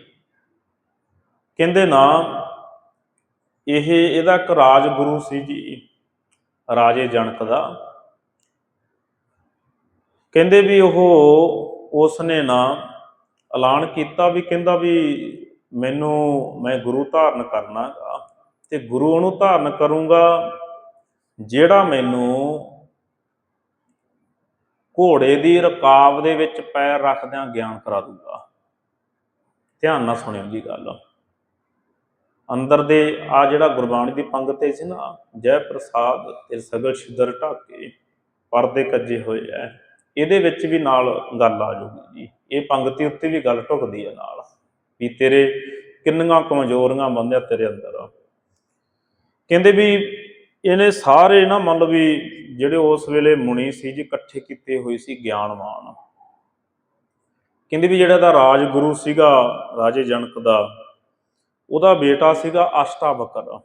ਕਹਿੰਦੇ ਨਾ, ਇਹ, ਇਹਦਾ ਇੱਕ ਰਾਜਗੁਰੂ ਸੀ ਜੀ, ਰਾਜੇ ਜਨਕ ਦਾ। ਕਹਿੰਦੇ ਵੀ ਉਹ ਉਸ ਨੇ ਨਾ ਐਲਾਨ ਕੀਤਾ ਵੀ ਕਹਿੰਦਾ ਵੀ ਮੈਨੂੰ, ਮੈਂ ਗੁਰੂ ਧਾਰਨ ਕਰਨਾ ਗਾ ਤੇ ਗੁਰੂ ਉਹਨੂੰ ਧਾਰਨ ਕਰੂੰਗਾ ਜਿਹੜਾ ਮੈਨੂੰ ਘੋੜੇ ਦੀ ਰਕਾਬ ਦੇ ਵਿੱਚ ਪੈਰ ਰੱਖਦਿਆਂ ਗਿਆਨ ਕਰਾ ਦੂਗਾ। ਧਿਆਨ ਨਾਲ ਸੁਣਿਓ ਜੀ ਗੱਲ। ਅੰਦਰ ਦੇ ਆ ਜਿਹੜਾ ਗੁਰਬਾਣੀ ਦੀ ਪੰਗਤ ਹੈ ਸੀ ਨਾ, ਜੈ ਪ੍ਰਸਾਦ ਤੇ ਸਗਲ ਛਿਦਰ ਢਾਕੇ ਪਰਦੇ ਕੱਜੇ ਹੋਏ ਐ। ਇਹਦੇ ਵਿੱਚ ਵੀ ਨਾਲ ਗੱਲ ਆ ਜੂਗੀ ਜੀ। ਇਹ ਪੰਗਤੀ ਉੱਤੇ ਵੀ ਗੱਲ ਢੁਕਦੀ ਹੈ ਨਾਲ, ਵੀ ਤੇਰੇ ਕਿੰਨੀਆਂ ਕਮਜ਼ੋਰੀਆਂ ਬੰਦਿਆ ਤੇਰੇ ਅੰਦਰ। ਕਹਿੰਦੇ ਵੀ ਇਹਨੇ ਸਾਰੇ ਨਾ ਮੰਨ ਲਓ ਵੀ ਜਿਹੜੇ ਉਸ ਵੇਲੇ ਮੁਨੀ ਸੀ ਜੀ ਇਕੱਠੇ ਕੀਤੇ ਹੋਏ ਸੀ ਗਿਆਨਵਾਨ। ਕਹਿੰਦੇ ਵੀ ਜਿਹੜਾ ਦਾ ਰਾਜਗੁਰੂ ਸੀਗਾ, ਰਾਜੇ ਜਨਕ ਦਾ, ਉਹਦਾ ਬੇਟਾ ਸੀਗਾ ਅਸ਼ਟਾਵਕਰ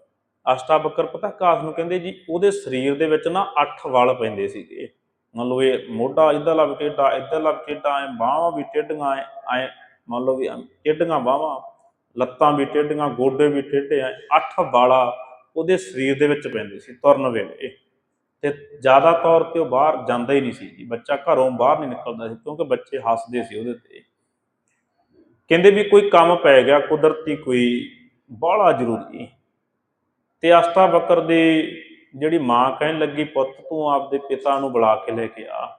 ਅਸ਼ਟਾਵਕਰ ਪਤਾ ਕਾਸ ਨੂੰ ਕਹਿੰਦੇ ਜੀ, ਉਹਦੇ ਸਰੀਰ ਦੇ ਵਿੱਚ ਨਾ 8 ਵਾਲ ਪੈਂਦੇ ਸੀਗੇ। ਮੰਨ ਲਓ ਇਹ ਮੋਢਾ ਇੱਧਰਲਾ ਵੀ ਟੇਢਾ ਇੱਧਰਲਾ ਵੀ ਟੇਢਾ ਐ ਬਾਹਾਂ ਵੀ ਟੇਢੀਆਂ, ਐ ਐ ਮੰਨ ਲਓ ਵੀ ਟੇਢੀਆਂ ਬਾਹਾਂ, ਲੱਤਾਂ ਵੀ ਟੇਢੀਆਂ, ਗੋਡੇ ਵੀ ਟੇਢੇ, ਐ 8 ਵਾਲਾ ਉਹਦੇ ਸਰੀਰ ਦੇ ਵਿੱਚ ਪੈਂਦੇ ਸੀ, ਤੁਰਨ ਵੇਲੇ। ਤੇ ਜ਼ਿਆਦਾ ਤੌਰ ਤੇ ਉਹ ਬਾਹਰ ਜਾਂਦਾ ਹੀ ਨਹੀਂ ਸੀ ਜੀ। ਬੱਚਾ ਘਰੋਂ ਬਾਹਰ ਨਹੀਂ ਨਿਕਲਦਾ ਸੀ, ਕਿਉਂਕਿ ਬੱਚੇ ਹੱਸਦੇ ਸੀ ਉਹਦੇ ਤੇ। ਕਹਿੰਦੇ ਵੀ ਕੋਈ ਕੰਮ ਪੈ ਗਿਆ, ਕੁਦਰਤੀ ਕੋਈ ਬਾਹਲਾ ਜ਼ਰੂਰੀ। ਤੇ ਅਸ਼ਟਾਵਕਰ ਦੀ ਜਿਹੜੀ ਮਾਂ ਕਹਿਣ ਲੱਗੀ, ਪੁੱਤ, ਤੂੰ ਆਪਦੇ ਪਿਤਾ ਨੂੰ ਬੁਲਾ ਕੇ ਲੈ ਕੇ ਆ।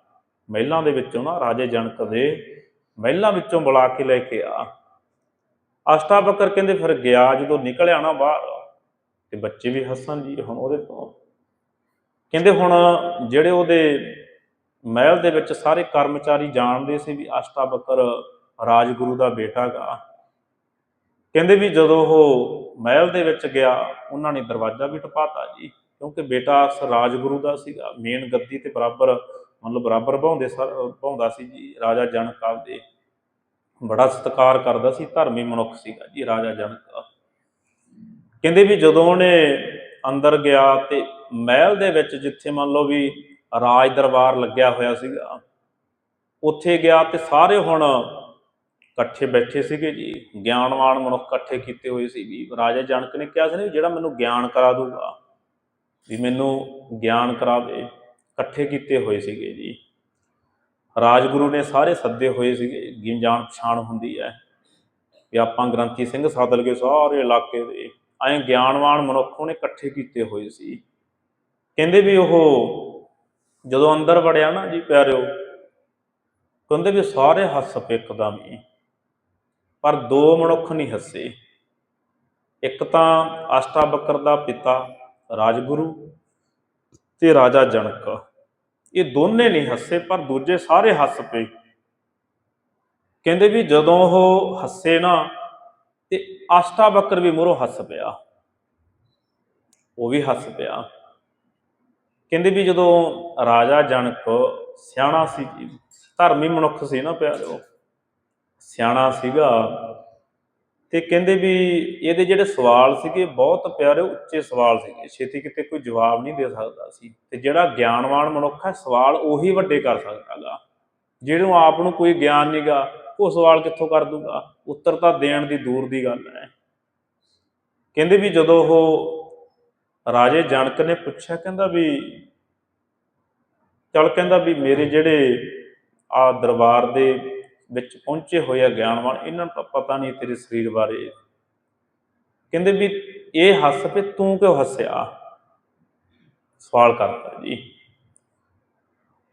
ਮਹਿਲਾਂ ਦੇ ਵਿੱਚੋਂ ਨਾ, ਰਾਜੇ ਜਨਕ ਦੇ ਮਹਿਲਾਂ ਵਿੱਚੋਂ ਬੁਲਾ ਕੇ ਲੈ ਕੇ ਆ। ਅਸ਼ਟਾਵਕਰ ਕਹਿੰਦੇ, ਫਿਰ ਗਿਆ, ਜਦੋਂ ਨਿਕਲਿਆ ਨਾ ਬਾਹਰ ਤੇ ਬੱਚੇ ਵੀ ਹੱਸਣ ਜੀ ਹੁਣ ਉਹਦੇ ਤੋਂ। ਕਹਿੰਦੇ ਹੁਣ ਜਿਹੜੇ ਉਹਦੇ ਮਹਿਲ ਦੇ ਵਿੱਚ ਸਾਰੇ ਕਰਮਚਾਰੀ ਜਾਣਦੇ ਸੀ ਵੀ ਅਸ਼ਟਾਵਕਰ ਰਾਜਗੁਰੂ ਦਾ ਬੇਟਾ ਗਾ। ਕਹਿੰਦੇ ਵੀ ਜਦੋਂ ਉਹ ਮਹਿਲ ਦੇ ਵਿੱਚ ਗਿਆ, ਉਹਨਾਂ ਨੇ ਦਰਵਾਜ਼ਾ ਵੀ ਟਪਾਤਾ ਜੀ, ਕਿਉਂਕਿ ਬੇਟਾ ਰਾਜਗੁਰੂ ਦਾ ਸੀਗਾ ਮੇਨ ਗੱਦੀ ਤੇ ਬਰਾਬਰ, ਮਤਲਬ ਬਰਾਬਰ ਭਾਉਂਦੇ ਭਾਉਂਦਾ ਸੀ ਜੀ, ਰਾਜਾ ਜਨਕ ਆਪਦੇ। ਬੜਾ ਸਤਿਕਾਰ ਕਰਦਾ ਸੀ, ਧਰਮੀ ਮਨੁੱਖ ਸੀਗਾ ਜੀ, ਰਾਜਾ ਜਨਕ। ਕਹਿੰਦੇ ਵੀ ਜਦੋਂ ਉਹਨੇ ਅੰਦਰ ਗਿਆ ਤੇ ਮਹਿਲ ਦੇ ਵਿੱਚ ਜਿੱਥੇ ਮੰਨ ਲਓ ਵੀ ਰਾਜ ਦਰਬਾਰ ਲੱਗਿਆ ਹੋਇਆ ਸੀਗਾ, ਉੱਥੇ ਗਿਆ ਤੇ ਸਾਰੇ ਹੁਣ ਇਕੱਠੇ ਬੈਠੇ ਸੀਗੇ ਜੀ, ਗਿਆਨਵਾਨ ਮਨੁੱਖ ਇਕੱਠੇ ਕੀਤੇ ਹੋਏ ਸੀ ਵੀ ਰਾਜਾ ਜਨਕ ਨੇ ਕਿਹਾ ਸੀ ਨਾ ਵੀ ਜਿਹੜਾ ਮੈਨੂੰ ਗਿਆਨ ਕਰਾ ਦੂਗਾ, ਵੀ ਮੈਨੂੰ ਗਿਆਨ ਕਰਾਵੇ, ਇਕੱਠੇ ਕੀਤੇ ਹੋਏ ਸੀਗੇ ਜੀ। ਰਾਜਗੁਰੂ ਨੇ ਸਾਰੇ ਸੱਦੇ ਹੋਏ ਸੀਗੇ, ਗਿਣ ਜਾਣ ਪਛਾਣ ਹੁੰਦੀ ਹੈ। ਵੀ ਆਪਾਂ ਗ੍ਰੰਥੀ ਸਿੰਘ ਸੱਦ ਲਗੇ ਸਾਰੇ ਇਲਾਕੇ ਦੇ। ਐਂ ਗਿਆਨਵਾਨ ਮਨੁੱਖ ਉਹਨੇ ਇਕੱਠੇ ਕੀਤੇ ਹੋਏ ਸੀ। ਕਹਿੰਦੇ ਵੀ ਉਹ ਜਦੋਂ ਅੰਦਰ ਵੜਿਆ ਨਾ ਜੀ ਪਿਆਰਿਓ, ਕਹਿੰਦੇ ਵੀ ਸਾਰੇ ਹੱਸ ਪਏ ਇੱਕਦਮ ਹੀ ਪਰ ਦੋ ਮਨੁੱਖ ਨਹੀਂ ਹੱਸੇ। ਇੱਕ ਤਾਂ ਆਸ਼ਟਾ ਬੱਕਰ ਦਾ ਪਿਤਾ ਰਾਜਗੁਰੂ ਤੇ ਰਾਜਾ ਜਨਕ। ਇਹ ਦੋਨੇ ਨਹੀਂ ਹੱਸੇ, ਪਰ ਦੂਜੇ ਸਾਰੇ ਹੱਸ ਪਏ। ਕਹਿੰਦੇ ਵੀ ਜਦੋਂ ਉਹ ਹੱਸੇ ਨਾ ਤੇ ਅਸ਼ਟਾਵਕਰ ਵੀ ਮੂਹਰੋਂ ਹੱਸ ਪਿਆ। ਉਹ ਵੀ ਹੱਸ ਪਿਆ। ਕਹਿੰਦੇ ਵੀ ਜਦੋਂ ਰਾਜਾ ਜਨਕ ਸਿਆਣਾ ਸੀ, ਧਰਮੀ ਮਨੁੱਖ ਸੀ ਨਾ ਪਿਆਰਿਓ ਸਿਆਣਾ ਸੀਗਾ ਤੇ ਕਹਿੰਦੇ ਵੀ ਇਹਦੇ ਜਿਹੜੇ ਸਵਾਲ ਸੀਗੇ, ਬਹੁਤ ਪਿਆਰੇ ਉੱਚੇ ਸਵਾਲ ਸੀਗੇ। ਛੇਤੀ ਕਿਤੇ ਕੋਈ ਜਵਾਬ ਨਹੀਂ ਦੇ ਸਕਦਾ ਸੀ। ਤੇ ਜਿਹੜਾ ਗਿਆਨਵਾਨ ਮਨੁੱਖ ਹੈ, ਸਵਾਲ ਉਹੀ ਵੱਡੇ ਕਰ ਸਕਦਾਗਾ ਜਿਹਨੂੰ ਆਪ ਨੂੰ ਕੋਈ ਗਿਆਨ ਨਹੀਂਗਾ ਉਹ ਸਵਾਲ ਕਿੱਥੋਂ ਕਰ ਦੂਗਾ? ਉੱਤਰ ਤਾਂ ਦੇਣ ਦੀ ਦੂਰ ਦੀ ਗੱਲ ਹੈ। ਕਹਿੰਦੇ ਵੀ ਜਦੋਂ ਉਹ ਰਾਜੇ ਜਨਕ ਨੇ ਪੁੱਛਿਆ, ਕਹਿੰਦਾ ਵੀ, ਚਲ ਕਹਿੰਦਾ ਵੀ ਮੇਰੇ ਜਿਹੜੇ ਆ ਦਰਬਾਰ ਦੇ ਵਿੱਚ ਪਹੁੰਚੇ ਹੋਏ ਆ ਗਿਆਨਵਾਨ, ਇਹਨਾਂ ਨੂੰ ਤਾਂ ਪਤਾ ਨਹੀਂ ਤੇਰੇ ਸਰੀਰ ਬਾਰੇ। ਕਹਿੰਦੇ ਵੀ ਇਹ ਹੱਸ ਪਏ, ਤੂੰ ਕਿਉਂ ਹੱਸਿਆ? ਸਵਾਲ ਕਰਤਾ ਜੀ।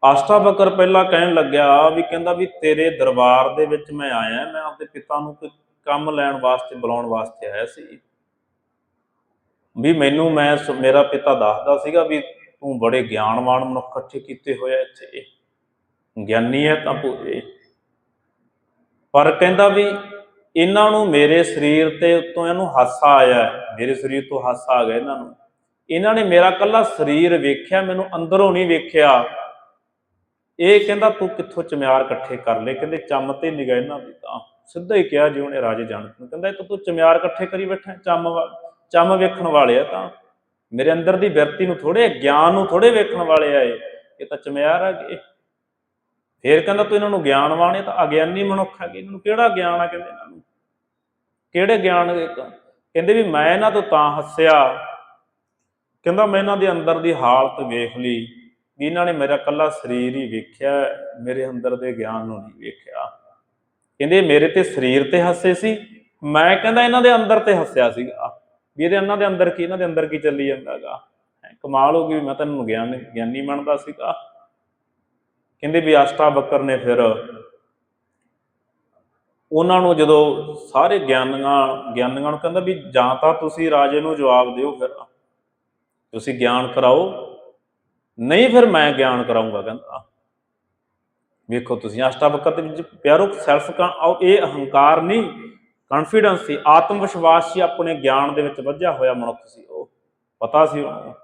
ਅਸ਼ਟਾਵਕਰ ਪਹਿਲਾਂ ਕਹਿਣ ਲੱਗਿਆ ਵੀ ਕਹਿੰਦਾ ਵੀ ਤੇਰੇ ਦਰਬਾਰ ਦੇ ਵਿੱਚ ਮੈਂ ਆਇਆ, ਮੈਂ ਆਪਣੇ ਪਿਤਾ ਨੂੰ ਕੋਈ ਕੰਮ ਲੈਣ ਵਾਸਤੇ, ਬੁਲਾਉਣ ਵਾਸਤੇ ਆਇਆ ਸੀ। ਵੀ ਮੈਨੂੰ, ਮੈਂ ਮੇਰਾ ਪਿਤਾ ਦੱਸਦਾ ਸੀਗਾ ਵੀ ਤੂੰ ਬੜੇ ਗਿਆਨਵਾਨ ਮਨੁੱਖ ਇਕੱਠੇ ਕੀਤੇ ਹੋਏ ਆ ਇੱਥੇ। ਗਿਆਨੀ ਹੈ ਤਾਂ ਪੂਰੇ ਪਰ ਕਹਿੰਦਾ ਵੀ ਇਹਨਾਂ ਨੂੰ ਮੇਰੇ ਸਰੀਰ ਤੇ ਉੱਤੋਂ ਇਹਨੂੰ ਹਾਸਾ ਆਇਆ, ਮੇਰੇ ਸਰੀਰ ਤੋਂ ਹਾਸਾ ਆ ਗਿਆ ਇਹਨਾਂ ਨੂੰ। ਇਹਨਾਂ ਨੇ ਮੇਰਾ ਕੱਲਾ ਸਰੀਰ ਵੇਖਿਆ, ਮੈਨੂੰ ਅੰਦਰੋਂ ਨਹੀਂ ਵੇਖਿਆ। ਇਹ ਕਹਿੰਦਾ, ਤੂੰ ਕਿੱਥੋਂ ਚਮਿਆਰ ਇਕੱਠੇ ਕਰ ਲਏ? ਕਹਿੰਦੇ, ਚੰਮ ਤੇ ਨਿਗਾਹ ਇਹਨਾਂ ਦੀ ਤਾਂ। ਸਿੱਧਾ ਹੀ ਕਿਹਾ ਜੀ ਉਹਨੇ ਰਾਜੇ ਜਾਣਕ ਨੂੰ। ਕਹਿੰਦਾ, ਇਹ ਤਾਂ ਤੂੰ ਚਮਿਆਰ ਇਕੱਠੇ ਕਰੀ ਬੈਠਾ ਚੰਮ ਚੰਮ ਵੇਖਣ ਵਾਲੇ ਆ ਤਾਂ। ਮੇਰੇ ਅੰਦਰ ਦੀ ਬਿਰਤੀ ਨੂੰ ਥੋੜੇ ਗਿਆਨ ਨੂੰ ਥੋੜੇ ਵੇਖਣ ਵਾਲੇ ਆ ਇਹ। ਤਾਂ ਚਮਿਆਰ ਆ ਗਏ ਫੇਰ ਕਹਿੰਦਾ, ਤੂੰ ਇਹਨਾਂ ਨੂੰ ਗਿਆਨਵਾਨ ਹੈ ਤਾਂ ਅਗਿਆਨੀ ਮਨੁੱਖ ਹੈਗੇ। ਇਹਨਾਂ ਨੂੰ ਕਿਹੜਾ ਗਿਆਨ ਆ? ਕਹਿੰਦੇ ਇਹਨਾਂ ਨੂੰ। ਕਿਹੜੇ ਗਿਆਨ ਕਹਿੰਦੇ ਵੀ, ਮੈਂ ਇਹਨਾਂ ਤੋਂ ਤਾਂ ਹੱਸਿਆ। ਕਹਿੰਦਾ, ਮੈਂ ਇਹਨਾਂ ਦੇ ਅੰਦਰ ਦੀ ਹਾਲਤ ਵੇਖ ਲਈ। ਇਹਨਾਂ ਨੇ ਮੇਰਾ ਕੱਲਾ ਸਰੀਰ ਹੀ ਵੇਖਿਆ, ਮੇਰੇ ਅੰਦਰ ਦੇ ਗਿਆਨ ਨੂੰ ਨਹੀਂ ਵੇਖਿਆ। ਕਹਿੰਦੇ, ਮੇਰੇ ਤੇ ਸਰੀਰ ਤੇ ਹੱਸੇ ਸੀ। ਮੈਂ ਕਹਿੰਦਾ, ਇਹਨਾਂ ਦੇ ਅੰਦਰ ਤੇ ਹੱਸਿਆ ਸੀਗਾ। ਵੀ ਇਹਦੇ ਇਹਨਾਂ ਦੇ ਅੰਦਰ ਕੀ, ਇਹਨਾਂ ਦੇ ਅੰਦਰ ਕੀ ਚੱਲੀ ਜਾਂਦਾਗਾ ਕਮਾਲ ਹੋ ਗਈ ਵੀ ਮੈਂ ਤੈਨੂੰ ਇਹਨੂੰ ਗਿਆਨ, ਗਿਆਨੀ ਮੰਨਦਾ ਸੀਗਾ। ਕਹਿੰਦੇ ਵੀ ਆਸ਼ਟਾ ਬੱਕਰ ਨੇ ਫਿਰ ਉਹਨਾਂ ਨੂੰ ਜਦੋਂ ਸਾਰੇ ਗਿਆਨੀਆਂ ਗਿਆਨੀਆਂ ਨੂੰ ਕਹਿੰਦਾ ਵੀ ਜਾਂ ਤਾਂ ਤੁਸੀਂ ਰਾਜੇ ਨੂੰ ਜਵਾਬ ਦਿਓ ਫਿਰ। ਤੁਸੀਂ ਗਿਆਨ ਕਰਾਓ। ਨਹੀਂ ਫਿਰ ਮੈਂ ਗਿਆਨ ਕਰਾਉਂਗਾ, ਕਹਿੰਦਾ। ਵੇਖੋ ਤੁਸੀਂ ਆਸ਼ਟਾ ਬੱਕਰ ਦੇ ਵਿੱਚ ਪਿਆਰੋ ਸੈਲਫ ਇਹ ਅਹੰਕਾਰ ਨਹੀਂ ਕੌਨਫੀਡੈਂਸ ਸੀ ਆਤਮ ਵਿਸ਼ਵਾਸ ਸੀ ਆਪਣੇ ਗਿਆਨ ਦੇ ਵਿੱਚ ਵੱਜਿਆ ਹੋਇਆ ਮਨੁੱਖ ਸੀ ਉਹ, ਪਤਾ ਸੀ ਉਹਨੂੰ।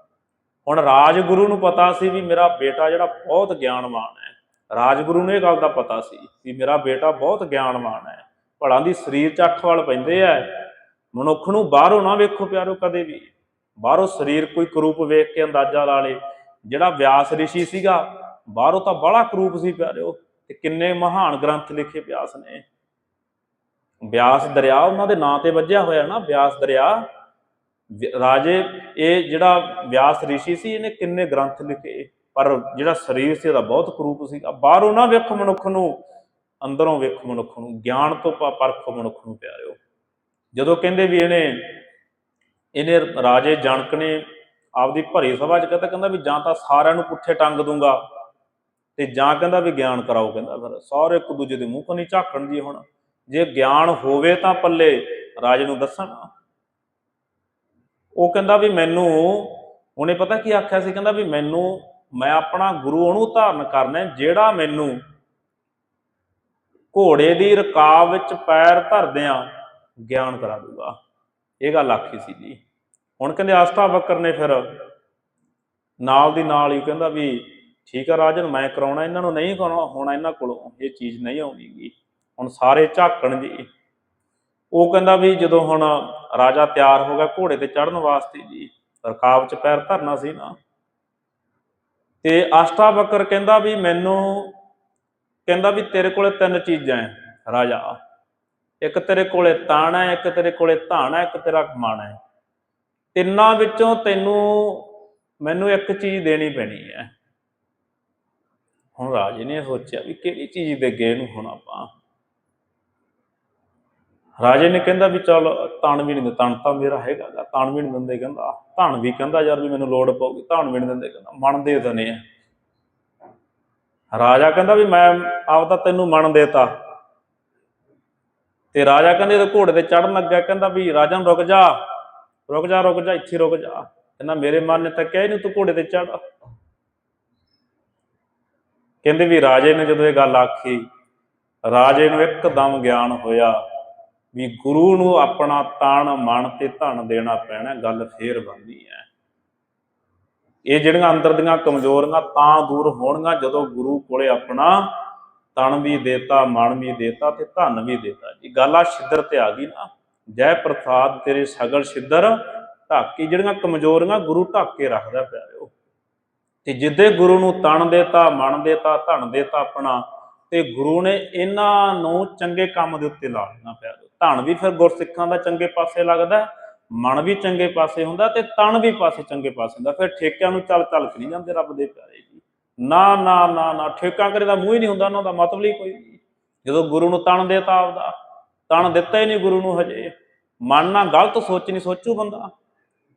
ਹੁਣ ਰਾਜਗੁਰੂ ਨੂੰ ਪਤਾ ਸੀ ਵੀ ਮੇਰਾ ਬੇਟਾ ਜਿਹੜਾ ਬਹੁਤ ਗਿਆਨਵਾਨ ਹੈ। ਰਾਜਗੁਰੂ ਨੂੰ ਇਹ ਗੱਲ ਦਾ ਪਤਾ ਸੀ ਵੀ ਮੇਰਾ ਬੇਟਾ ਬਹੁਤ ਗਿਆਨਵਾਨ ਹੈ। ਭੜਾਂ ਦੀ ਸਰੀਰ ਚ ਅੱਠ ਵਾਲ ਪੈਂਦੇ ਐ ਮਨੁੱਖ ਨੂੰ ਬਾਹਰੋਂ ਨਾ ਵੇਖੋ ਪਿਆਰੋ ਕਦੇ ਵੀ। ਬਾਹਰੋਂ ਸਰੀਰ ਕੋਈ ਕਰੂਪ ਵੇਖ ਕੇ ਅੰਦਾਜ਼ਾ ਲਾ ਲੇ। ਜਿਹੜਾ ਵਿਆਸ ਰਿਸ਼ੀ ਸੀਗਾ, ਬਾਹਰੋਂ ਤਾਂ ਬੜਾ ਕਰੂਪ ਸੀ ਪਿਆਰਿਓ, ਤੇ ਕਿੰਨੇ ਮਹਾਨ ਗ੍ਰੰਥ ਲਿਖੇ ਵਿਆਸ ਨੇ। ਬਿਆਸ ਦਰਿਆ, ਉਹਨਾਂ ਦੇ ਨਾਂ ਤੇ ਵੱਜਿਆ ਹੋਇਆ ਨਾ ਬਿਆਸ ਦਰਿਆ। ਵਿ- ਰਾਜੇ, ਇਹ ਜਿਹੜਾ ਵਿਆਸ ਰਿਸ਼ੀ ਸੀ, ਇਹਨੇ ਕਿੰਨੇ ਗ੍ਰੰਥ ਲਿਖੇ? ਪਰ ਜਿਹੜਾ ਸਰੀਰ ਸੀ ਇਹਦਾ ਬਹੁਤ ਕਰੂਪ ਸੀਗਾ। ਬਾਹਰੋਂ ਨਾ ਵੇਖੋ ਮਨੁੱਖ ਨੂੰ, ਅੰਦਰੋਂ ਵੇਖੋ ਮਨੁੱਖ ਨੂੰ, ਗਿਆਨ ਤੋਂ ਪਰਖ ਮਨੁੱਖ ਨੂੰ ਪਿਆਰਿਓ। ਜਦੋਂ ਕਹਿੰਦੇ ਵੀ ਇਹਨੇ ਇਹਨੇ ਰਾਜੇ ਜਨਕ ਨੇ ਆਪਦੀ ਭਰੀ ਸਭਾ 'ਚ ਕਹਿੰਦਾ ਕਹਿੰਦਾ ਵੀ ਜਾਂ ਤਾਂ ਸਾਰਿਆਂ ਨੂੰ ਪੁੱਠੇ ਟੰਗ ਦੂੰਗਾ ਤੇ ਜਾਂ ਕਹਿੰਦਾ ਵੀ ਗਿਆਨ ਕਰਾਓ ਕਹਿੰਦਾ ਫਿਰ। ਸਾਰੇ ਇੱਕ ਦੂਜੇ ਦੇ ਮੂੰਹ ਕਨੀ ਝਾਕਣ ਜੀ ਹੁਣ। ਜੇ ਗਿਆਨ ਹੋਵੇ ਤਾਂ ਪੱਲੇ, ਰਾਜੇ ਨੂੰ ਦੱਸਣ ਉਹ ਕਹਿੰਦਾ ਵੀ ਮੈਨੂੰ, ਉਹਨੇ ਪਤਾ ਕੀ ਆਖਿਆ ਸੀ? ਕਹਿੰਦਾ ਵੀ ਮੈਨੂੰ, ਮੈਂ ਆਪਣਾ ਗੁਰੂ ਉਹਨੂੰ ਧਾਰਨ ਕਰਨਾ ਜਿਹੜਾ ਮੈਨੂੰ ਘੋੜੇ ਦੀ ਰਕਾਬ ਵਿੱਚ ਪੈਰ ਧਰਦਿਆਂ ਗਿਆਨ ਕਰਾ ਦੂਗਾ। ਇਹ ਗੱਲ ਆਖੀ ਸੀ ਜੀ। ਹੁਣ ਕਹਿੰਦੇ ਆਸਥਾ ਬੱਕਰ ਨੇ ਫਿਰ। ਨਾਲ ਦੀ ਨਾਲ ਹੀ ਕਹਿੰਦਾ ਵੀ ਠੀਕ ਆ ਰਾਜਨ, ਮੈਂ ਕਰਾਉਣਾ, ਇਹਨਾਂ ਨੂੰ ਨਹੀਂ ਕਰਾਉਣਾ, ਹੁਣ ਇਹਨਾਂ ਕੋਲੋਂ ਇਹ ਚੀਜ਼ ਨਹੀਂ ਆਉਣੀਗੀ। ਹੁਣ ਸਾਰੇ ਝਾਕਣ ਜੀ। ਉਹ ਕਹਿੰਦਾ ਵੀ ਜਦੋਂ ਹੁਣ ਰਾਜਾ ਤਿਆਰ ਹੋ ਗਿਆ ਘੋੜੇ ਤੇ ਚੜਨ ਵਾਸਤੇ ਜੀ, ਰਕਾਬ 'ਚ ਪੈਰ ਧਰਨਾ ਸੀ ਨਾ। ਤੇ ਆਸ਼ਟਾ ਬੱਕਰ ਕਹਿੰਦਾ ਵੀ ਮੈਨੂੰ, ਕਹਿੰਦਾ ਵੀ ਤੇਰੇ ਕੋਲੇ ਤਿੰਨ ਚੀਜ਼ਾਂ ਹੈ ਰਾਜਾ। ਇੱਕ ਤੇਰੇ ਕੋਲੇ ਤਾਣਾ ਹੈ ਇੱਕ ਤੇਰੇ ਕੋਲੇ ਧਾਣਾ ਇੱਕ ਤੇਰਾ ਕਮਾਣਾ ਹੈ ਤਿੰਨਾਂ ਵਿੱਚੋਂ ਤੈਨੂੰ ਮੈਨੂੰ ਇੱਕ ਚੀਜ਼ ਦੇਣੀ ਪੈਣੀ ਹੈ। ਹੁਣ ਰਾਜੇ ਨੇ ਸੋਚਿਆ ਵੀ ਕਿਹੜੀ ਚੀਜ਼ ਦੇ ਗਏ ਨੂੰ ਹੁਣ ਆਪਾਂ। ਰਾਜੇ ਨੇ ਕਹਿੰਦਾ ਵੀ ਚਲ ਤਣ ਵੀ ਨਹੀਂ ਤਣ ਤਾਂ ਮੇਰਾ ਹੈਗਾ ਗਾ, ਵੀ ਨਹੀਂ ਦਿੰਦੇ ਕਹਿੰਦਾ। ਧਣ ਵੀ ਕਹਿੰਦਾ ਯਾਰ ਵੀ ਮੈਨੂੰ ਲੋੜ ਪਊਗੀ ਧਣ ਵੀ ਨਹੀਂ ਦਿੰਦੇ ਕਹਿੰਦਾ ਮਨ ਦੇ ਦਨੇ ਆ। ਰਾਜਾ ਕਹਿੰਦਾ ਵੀ ਮੈਂ ਆਪਦਾ ਤੈਨੂੰ ਮਨ ਦੇਤਾ। ਤੇ ਰਾਜਾ ਕਹਿੰਦੇ ਤੇ ਘੋੜੇ ਤੇ ਚੜਨ ਲੱਗਾ ਕਹਿੰਦਾ ਵੀ ਰਾਜਾ ਨੂੰ ਰੁਕ ਜਾ। ਰੁਕ ਜਾ ਰੁਕ ਜਾ, ਇੱਥੇ ਰੁਕ ਜਾ। ਕਹਿੰਦਾ, ਮੇਰੇ ਮਨ ਨੇ ਤਾਂ ਕਿਹਾ ਹੀ ਨਹੀਂ ਤੂੰ ਘੋੜੇ ਤੇ ਚੜ ਕਹਿੰਦੇ ਵੀ ਰਾਜੇ ਨੇ ਜਦੋਂ ਇਹ ਗੱਲ ਆਖੀ, ਰਾਜੇ ਨੂੰ ਇੱਕਦਮ ਗਿਆਨ ਹੋਇਆ ਵੀ ਗੁਰੂ ਨੂੰ ਆਪਣਾ ਤਨ ਮਨ ਤੇ ਧਨ ਦੇਣਾ ਪੈਣਾ, ਗੱਲ ਫੇਰ ਬਣਦੀ ਹੈ। ਇਹ ਜਿਹੜੀਆਂ ਅੰਦਰ ਦੀਆਂ ਕਮਜ਼ੋਰੀਆਂ ਤਾਂ ਦੂਰ ਹੋਣਗੀਆਂ, ਜਦੋਂ ਗੁਰੂ ਕੋਲੇ ਆਪਣਾ ਤਨ ਵੀ ਦੇਤਾ ਮਨ ਵੀ ਦੇਤਾ ਤੇ ਧਨ ਵੀ ਦੇਤਾ। ਜੀ ਗੱਲ ਆ ਛਿੱਦਰ ਤੇ ਆ ਗਈ ਨਾ। ਜੈ ਪ੍ਰਸਾਦ ਤੇਰੇ ਸਗਲ ਸ਼ਿੱਧਰ ਢਾਕੀ ਜਿਹੜੀਆਂ ਕਮਜ਼ੋਰੀਆਂ ਗੁਰੂ ਢੱਕ ਕੇ ਰੱਖਦਾ ਪਿਆਰਿਓ ਤੇ ਜਿੱਦੇ ਗੁਰੂ ਨੂੰ ਤਣ ਦੇਤਾ, ਮਨ ਦੇਤਾ, ਧਨ ਦੇਤਾ ਆਪਣਾ, ਤੇ ਗੁਰੂ ਨੇ ਇਹਨਾਂ ਨੂੰ ਚੰਗੇ ਕੰਮ ਦੇ ਉੱਤੇ ਲਾ ਦੇਣਾ ਪਿਆਰਿਓ ਧਨ ਵੀ ਫਿਰ ਗੁਰਸਿੱਖਾਂ ਦਾ ਚੰਗੇ ਪਾਸੇ ਲੱਗਦਾ, ਮਨ ਵੀ ਚੰਗੇ ਪਾਸੇ ਹੁੰਦਾ ਤੇ ਤਣ ਵੀ ਪਾਸੇ ਚੰਗੇ ਪਾਸੇ ਹੁੰਦਾ। ਫਿਰ ਠੇਕਿਆਂ ਨੂੰ ਚੱਲ ਚੱਲ ਕੇ ਨਹੀਂ ਜਾਂਦੇ ਰੱਬ ਦੇ ਪਿਆਰੇ ਜੀ। ਨਾ ਨਾ ਨਾ ਨਾ, ਠੇਕਾ ਕਰੇ ਦਾ ਮੂੰਹ ਹੀ ਨਹੀਂ ਹੁੰਦਾ, ਉਹਨਾਂ ਦਾ ਮਤਲਬ ਹੀ ਕੋਈ ਜਦੋਂ ਗੁਰੂ ਨੂੰ ਤਣ ਦੇਤਾ ਆਪਦਾ ਤਨ ਦਿੱਤਾ ਹੀ ਨਹੀਂ ਗੁਰੂ ਨੂੰ ਹਜੇ। ਮਨ ਨਾਲ ਗਲਤ ਸੋਚ ਨਹੀਂ ਸੋਚੂ ਬੰਦਾ।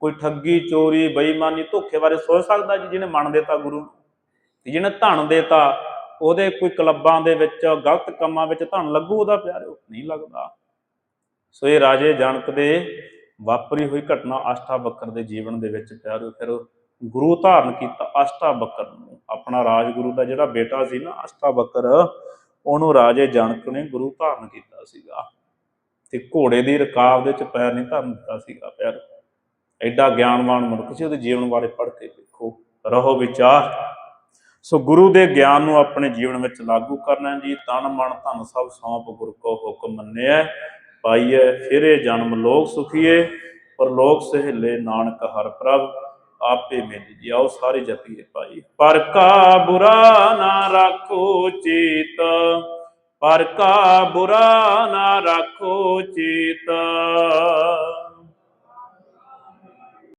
ਕੋਈ ਠੱਗੀ, ਚੋਰੀ, ਬੇਈਮਾਨੀ, ਧੋਖੇ ਬਾਰੇ ਸੋਚ ਸਕਦਾ ਜੀ, ਜਿਹਨੇ ਮਨ ਦੇਤਾ ਗੁਰੂ ਨੂੰ। ਜਿਹਨੇ ਧਨ ਦੇਤਾ, ਉਹਦੇ ਕੋਈ ਕਲੱਬਾਂ ਦੇ ਵਿੱਚ, ਗਲਤ ਕੰਮਾਂ ਵਿੱਚ ਧਨ ਲੱਗੂ ਉਹਦਾ ਪਿਆਰਿਓ? ਨਹੀਂ ਲੱਗਦਾ। ਸੋ ਇਹ ਰਾਜੇ ਜਨਕ ਦੇ ਵਾਪਰੀ ਹੋਈ ਘਟਨਾ ਆਸਥਾ ਬੱਕਰ ਦੇ ਜੀਵਨ ਦੇ ਵਿੱਚ ਪਿਆਰਿਓ, ਫਿਰ ਗੁਰੂ ਧਾਰਨ ਕੀਤਾ ਅਸ਼ਟਾਵਕਰ ਨੂੰ। ਆਪਣਾ ਰਾਜਗੁਰੂ ਦਾ ਜਿਹੜਾ ਬੇਟਾ ਸੀ ਨਾ ਅਸ਼ਟਾਵਕਰ ਉਹਨੂੰ ਰਾਜੇ ਜਨਕ ਨੇ ਗੁਰੂ ਧਾਰਨ ਕੀਤਾ ਸੀਗਾ। ਤੇ ਘੋੜੇ ਦੀ ਰਕਾਬ ਦੇ ਚ ਪੈਰ ਨਹੀਂ ਧਰਨ ਦਿੱਤਾ ਸੀਗਾ ਪੈਰ ਐਡਾ ਗਿਆਨਵਾਨ ਮਨੁੱਖ ਸੀ, ਉਹਦੇ ਜੀਵਨ ਬਾਰੇ ਪੜ੍ਹ ਕੇ ਦੇਖੋ, ਰਹੋ ਵਿਚਾਰ। ਸੋ ਗੁਰੂ ਦੇ ਗਿਆਨ ਨੂੰ ਆਪਣੇ ਜੀਵਨ ਵਿੱਚ ਲਾਗੂ ਕਰਨਾ ਜੀ, ਤਨ ਮਨ ਧਨ ਸਭ ਸੌਂਪ ਗੁਰ ਕੋ ਹੁਕਮ ਮੰਨਿਆ ਪਾਈਐ, ਫਿਰੇ ਜਨਮ ਲੋਕ ਸੁਖੀਏ ਪਰ ਲੋਕ ਸਹਿਲੇ ਨਾਨਕ ਹਰ ਪ੍ਰਭ, ਆਪੇ ਮਿਲ ਜੀ ਆਓ ਸਾਰੇ ਜਪੀਏ ਭਾਈ ਪਰ ਕਾ ਬੁਰਾ ਨਾ ਰੱਖੋ ਚੇਤ ਪਰ ਕਾ ਬੁਰਾ ਨਾ ਰੱਖੋ ਚੇਤ।